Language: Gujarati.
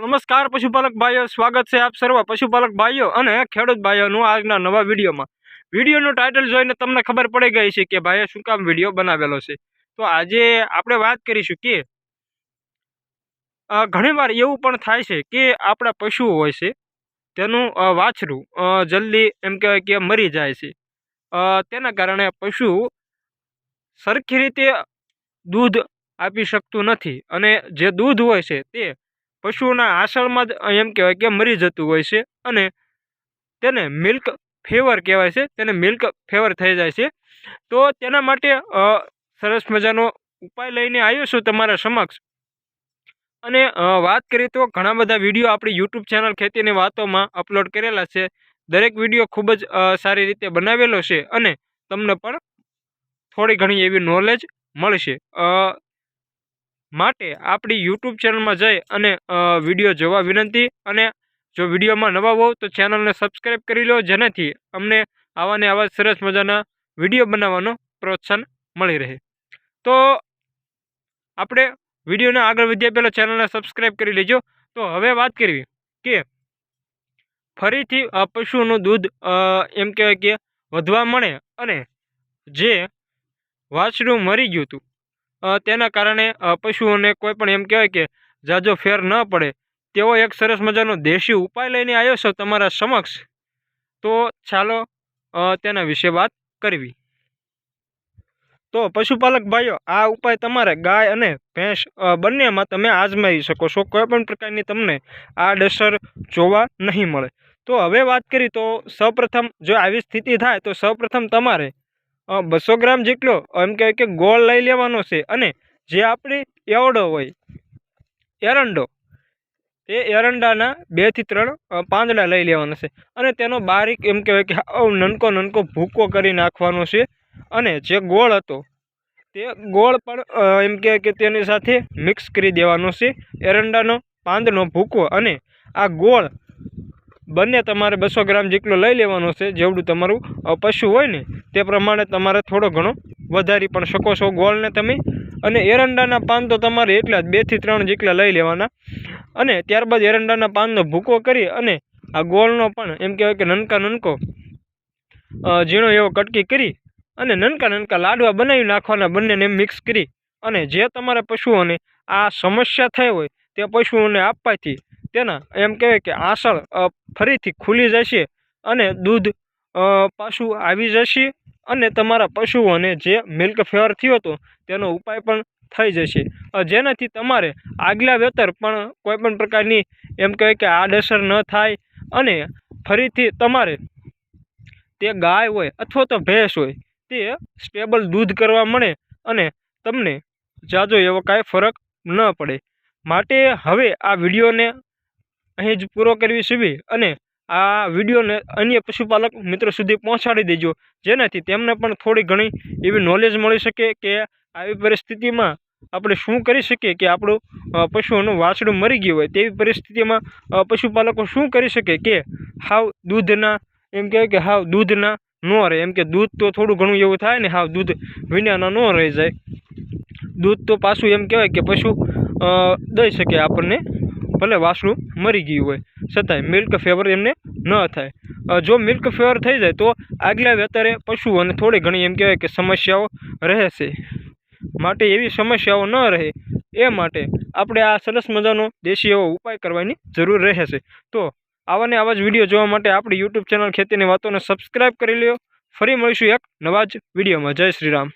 નમસ્કાર પશુપાલક ભાઈઓ, સ્વાગત છે આપ સર્વ પશુપાલક ભાઈઓ અને ખેડૂત ભાઈઓનું આજના નવા વિડીયોમાં. વિડીયોનું ટાઇટલ જોઈને તમને ખબર પડી ગઈ છે કે ભાઈએ શું કામ વીડિયો બનાવેલો છે. તો આજે આપણે વાત કરીશું કે ઘણીવાર એવું પણ થાય છે કે આપણા પશુઓ હોય છે, તેનું વાછરું જલ્દી એમ કહેવાય કે મરી જાય છે. તેના કારણે પશુ સરખી રીતે દૂધ આપી શકતું નથી અને જે દૂધ હોય છે તે પશુઓના આસળમાં જ એમ કહેવાય કે મરી જતું હોય છે અને તેને મિલ્ક ફેવર કહેવાય છે, તેને મિલ્ક ફેવર થઈ જાય છે. તો તેના માટે સરસ મજાનો ઉપાય લઈને આવ્યો છું તમારા સમક્ષ. અને વાત કરીએ તો ઘણા બધા વીડિયો આપણી યુટ્યુબ ચેનલ ખેતીની વાતોમાં અપલોડ કરેલા છે. દરેક વીડિયો ખૂબ જ સારી રીતે બનાવેલો છે અને તમને પણ થોડી ઘણી એવી નોલેજ મળશે. માટે આપણી યુટ્યુબ ચેનલમાં જઈ અને વીડિયો જોવા વિનંતી અને જો વિડીયોમાં નવા હોવ તો ચેનલને સબસ્ક્રાઈબ કરી લો જેનાથી અમને આવા ને આવા સરસ મજાના વીડિયો બનાવવાનો પ્રોત્સાહન મળી રહે. તો આપણે વિડીયોને આગળ વધ્યા પહેલાં ચેનલને સબસ્ક્રાઈબ કરી લેજો. તો હવે વાત કરવી કે ફરીથી પશુનું દૂધ એમ કહેવાય કે વધવા મળે અને જે વાછડું મરી ગયું હતું. તેના કારણે પશુઓને કોઈ પણ એમ કહેવાય કે જાજો ફેર ન પડે. તેવો એક સરસ મજાનો દેશી ઉપાય લઈને આવ્યો છો તમારા સમક્ષ. તો ચાલો તેના વિશે વાત કરવી. તો પશુપાલક ભાઈઓ, આ ઉપાય તમારે ગાય અને ભેંસ બંનેમાં તમે આજમાવી શકો છો. કોઈ પણ પ્રકારની તમને આ ડસર જોવા નહીં મળે. તો હવે વાત કરી તો સૌપ્રથમ જો આવી સ્થિતિ થાય તો સૌપ્રથમ તમારે બસો ગ્રામ જેટલો, એમ કહેવાય કે ગોળ લઈ લેવાનો છે અને જે આપણી એવડો હોય, એરંડો, એ એરંડાના બેથી ત્રણ પાંદડા લઈ લેવાના છે. અને તેનો બારીક એમ કહેવાય કે હાવ નનકો નનકો ભૂકો કરી નાખવાનો છે અને જે ગોળ હતો, તે ગોળ પણ એમ કહેવાય કે તેની સાથે મિક્સ કરી દેવાનો છે. એરંડાનો પાંદનો ભૂકો અને આ ગોળ બંને તમારે બસો ગ્રામ જેટલો લઈ લેવાનો છે, જેવડું તમારું પશુ હોય ને, તે પ્રમાણે તમારે થોડો ઘણો વધારી પણ શકો છો ગોળને તમે. અને એરંડાના પાન તો તમારે એટલા જ બેથી ત્રણ જેટલા લઈ લેવાના. અને ત્યારબાદ એરંડાના પાનનો ભૂકો કરી અને આ ગોળનો પણ, એમ કહેવાય કે નનકા નનકો ઝીણો એવો કટકી કરી અને નનકા નનકા લાડવા બનાવી નાખવાના બંનેને મિક્સ કરી. અને જે તમારા પશુઓને આ સમસ્યા થઈ હોય, તે પશુઓને આપવાથી તેના એમ કહેવાય કે આસળ ફરીથી ખુલી જશે અને દૂધ પાછું આવી જશે અને તમારા પશુઓને જે મિલ્ક ફેવર થયો હતો તેનો ઉપાય પણ થઈ જશે. જેનાથી તમારે આગલા વેતર પણ કોઈપણ પ્રકારની એમ કહેવાય કે આડઅસર ન થાય અને ફરીથી તમારે તે ગાય હોય અથવા તો ભેંસ હોય તે સ્ટેબલ દૂધ કરવા મળે અને તમને જાજો એવો કાંઈ ફરક ન પડે. માટે હવે આ વિડીયોને અહીં જ પૂરો કરવી સીવી અને આ વિડીયોને અન્ય પશુપાલક મિત્રો સુધી પહોંચાડી દેજો. જેનાથી તેમને પણ થોડી ઘણી એવી નોલેજ મળી શકે કે આવી પરિસ્થિતિમાં આપણે શું કરી શકીએ કે આપણું પશુઓનું વાછડું મરી ગયું હોય તેવી પરિસ્થિતિમાં પશુપાલકો શું કરી શકે કે હાવ દૂધના, એમ કહેવાય કે હાવ દૂધના ન રહે. એમ કે દૂધ તો થોડું ઘણું એવું થાય ને હાવ દૂધ વિનાના ન રહી જાય. દૂધ તો પાછું એમ કહેવાય કે પશુ દઈ શકે આપણને. ભલે વાસણું મરી ગયું હોય. છતાંય મિલ્ક ફેવર એમને ન થાય. જો મિલ્ક ફેવર થઈ જાય તો આગલા વેતરે પશુઓને થોડી ઘણી એમ કહેવાય કે સમસ્યાઓ રહેશે. માટે એવી સમસ્યાઓ ન રહે. એ માટે આપણે આ સરસ મજાનો દેશી એવો ઉપાય કરવાની જરૂર રહેશે. તો આવા ને આવા જ વીડિયો જોવા માટે આપણી યુટ્યુબ ચેનલ ખેતીની વાતોને સબસ્ક્રાઈબ કરી લ્યો. ફરી મળીશું એક નવા જ વિડીયોમાં જય શ્રી રામ.